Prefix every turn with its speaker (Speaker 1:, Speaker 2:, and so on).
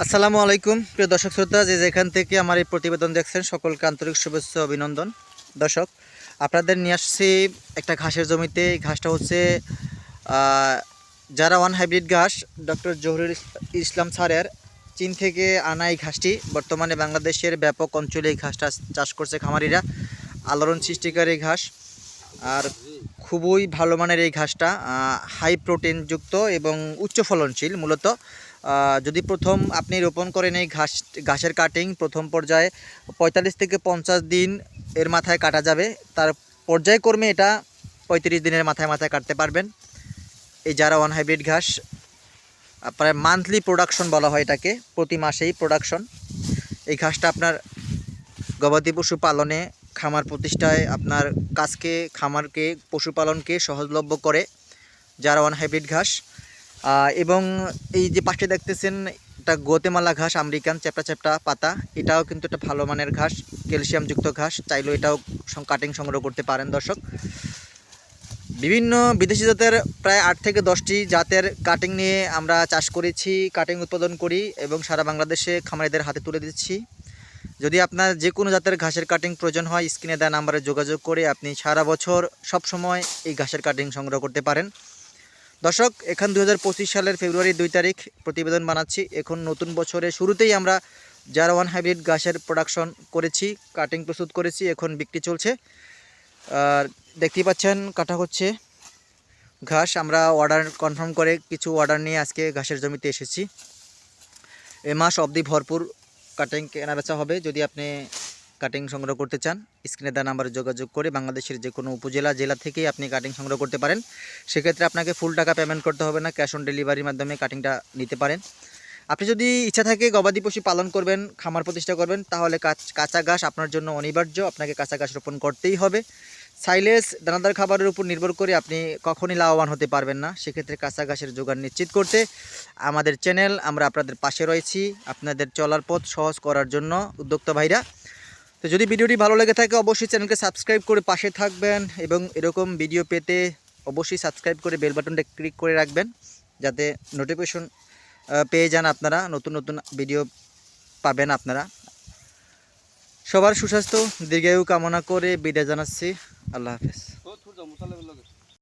Speaker 1: আসসালামু আলাইকুম। প্রিয় দর্শক শ্রোতা, যে যেখান থেকে আমার এই প্রতিবেদন দেখছেন, সকলকে আন্তরিক শুভেচ্ছা অভিনন্দন। দর্শক, আপনাদের নিয়ে আসছি একটা ঘাসের জমিতে। এই ঘাসটা হচ্ছে যারা ওয়ান হাইব্রিড ঘাস, ডক্টর জহুরুল ইস- ইসলাম স্যারের চীন থেকে আনা এই ঘাসটি, বর্তমানে বাংলাদেশের ব্যাপক অঞ্চলে এই ঘাসটা চাষ করছে খামারিরা। আলোড়ন সৃষ্টিকারী ঘাস। আর খুবই ভালো মানের এই ঘাসটা হাই প্রোটিনযুক্ত এবং উচ্চ ফলনশীল মূলত। যদি প্রথম আপনি রোপণ করেন এই ঘাস, ঘাসের কাটিং প্রথম পর্যায়ে পঁয়তাল্লিশ থেকে পঞ্চাশ দিন এর মাথায় কাটা যাবে। তার পর্যায়ক্রমে এটা পঁয়ত্রিশ দিনের মাথায় মাথায় কাটতে পারবেন। এই যারা ওয়ান হাইব্রিড ঘাস, আপনার মান্থলি প্রোডাকশন বলা হয় এটাকে, প্রতি মাসেই প্রোডাকশন এই ঘাসটা আপনার গবাদি পশু পালনে খামার প্রতিষ্ঠায় আপনার কাজকে খামারকে, পশুপালনকে সহজলভ্য করে, যারা ওয়ান হাইব্রিড ঘাস। এবং এই যে পাশে দেখতেছেন, এটা গোতেমালা ঘাস, আমেরিকান চ্যাপটা চ্যাপটা পাতা। এটাও কিন্তু একটা ভালো মানের ঘাস ক্যালসিয়ামযুক্ত ঘাস। চাইলেও এটাও কাটিং সংগ্রহ করতে পারেন দর্শক। বিভিন্ন বিদেশি জাতের প্রায় আট থেকে দশটি জাতের কাটিং নিয়ে আমরা চাষ করেছি কাটিং উৎপাদন করি এবং সারা বাংলাদেশে খামারিদের হাতে তুলে দিচ্ছি। যদি আপনার যে কোনো জাতের ঘাসের কাটিং প্রয়োজন হয়, স্ক্রিনে দেওয়া নাম্বারে যোগাযোগ করে আপনি সারা বছর সব সময় এই ঘাসের কাটিং সংগ্রহ করতে পারেন। দর্শক, এখন দু হাজার পঁচিশ সালের ফেব্রুয়ারি দুই তারিখ প্রতিবেদন বানাচ্ছি। এখন নতুন বছরের শুরুতেই আমরা যারা ওয়ান হাইব্রিড ঘাসের প্রোডাকশন করেছি কাটিং প্রস্তুত করেছি, এখন বিক্রি চলছে। আর দেখতেই পাচ্ছেন, কাটা হচ্ছে ঘাস। আমরা অর্ডার কনফার্ম করে কিছু অর্ডার নিয়ে আজকে ঘাসের জমিতে এসেছি। এ মাস অবধি ভরপুর কাটিং কেনাবেচা হবে যদি আপনি কাটিং সংগ্রহ করতে চান, স্ক্রিনে দেওয়া নাম্বারে যোগাযোগ করে বাংলাদেশের যে কোনো উপজেলা, জেলা থেকেই আপনি কাটিং সংগ্রহ করতে পারেন। সেক্ষেত্রে আপনাকে ফুল টাকা পেমেন্ট করতে হবে না ক্যাশ অন ডেলিভারির মাধ্যমে কাটিংটা নিতে পারেন। আপনি যদি ইচ্ছা থাকে গবাদি পশু পালন করবেন, খামার প্রতিষ্ঠা করবেন, তাহলে কাচ- ঘাস আপনার জন্য অনিবার্য, আপনাকে কাঁচা ঘাস রোপণ করতেই হবে। সাইলেস দানাদার খাবারের উপর নির্ভর করে আপনি কখনই লাভবান হতে পারবেন না। সেক্ষেত্রে কাঁচা ঘাসের যোগান নিশ্চিত করতে আমাদের চ্যানেল আমরা আপনাদের পাশে রয়েছি। আপনাদের চলার পথ সহজ করার জন্য উদ্যোক্তা ভাইরা। তো যদি ভিডিওটি ভালো লেগে থাকে, অবশ্যই চ্যানেলকে সাবস্ক্রাইব করে পাশে থাকবেন এবং এরকম ভিডিও পেতে অবশ্যই সাবস্ক্রাইব করে বেল বাটনটা ক্লিক করে রাখবেন, যাতে নোটিফিকেশন পেয়ে যান আপনারা, নতুন নতুন ভিডিও পাবেন আপনারা। সবার সুস্বাস্থ্য, দীর্ঘায়ু কামনা করে বিদায় জানাচ্ছি। আল্লাহ হাফেজ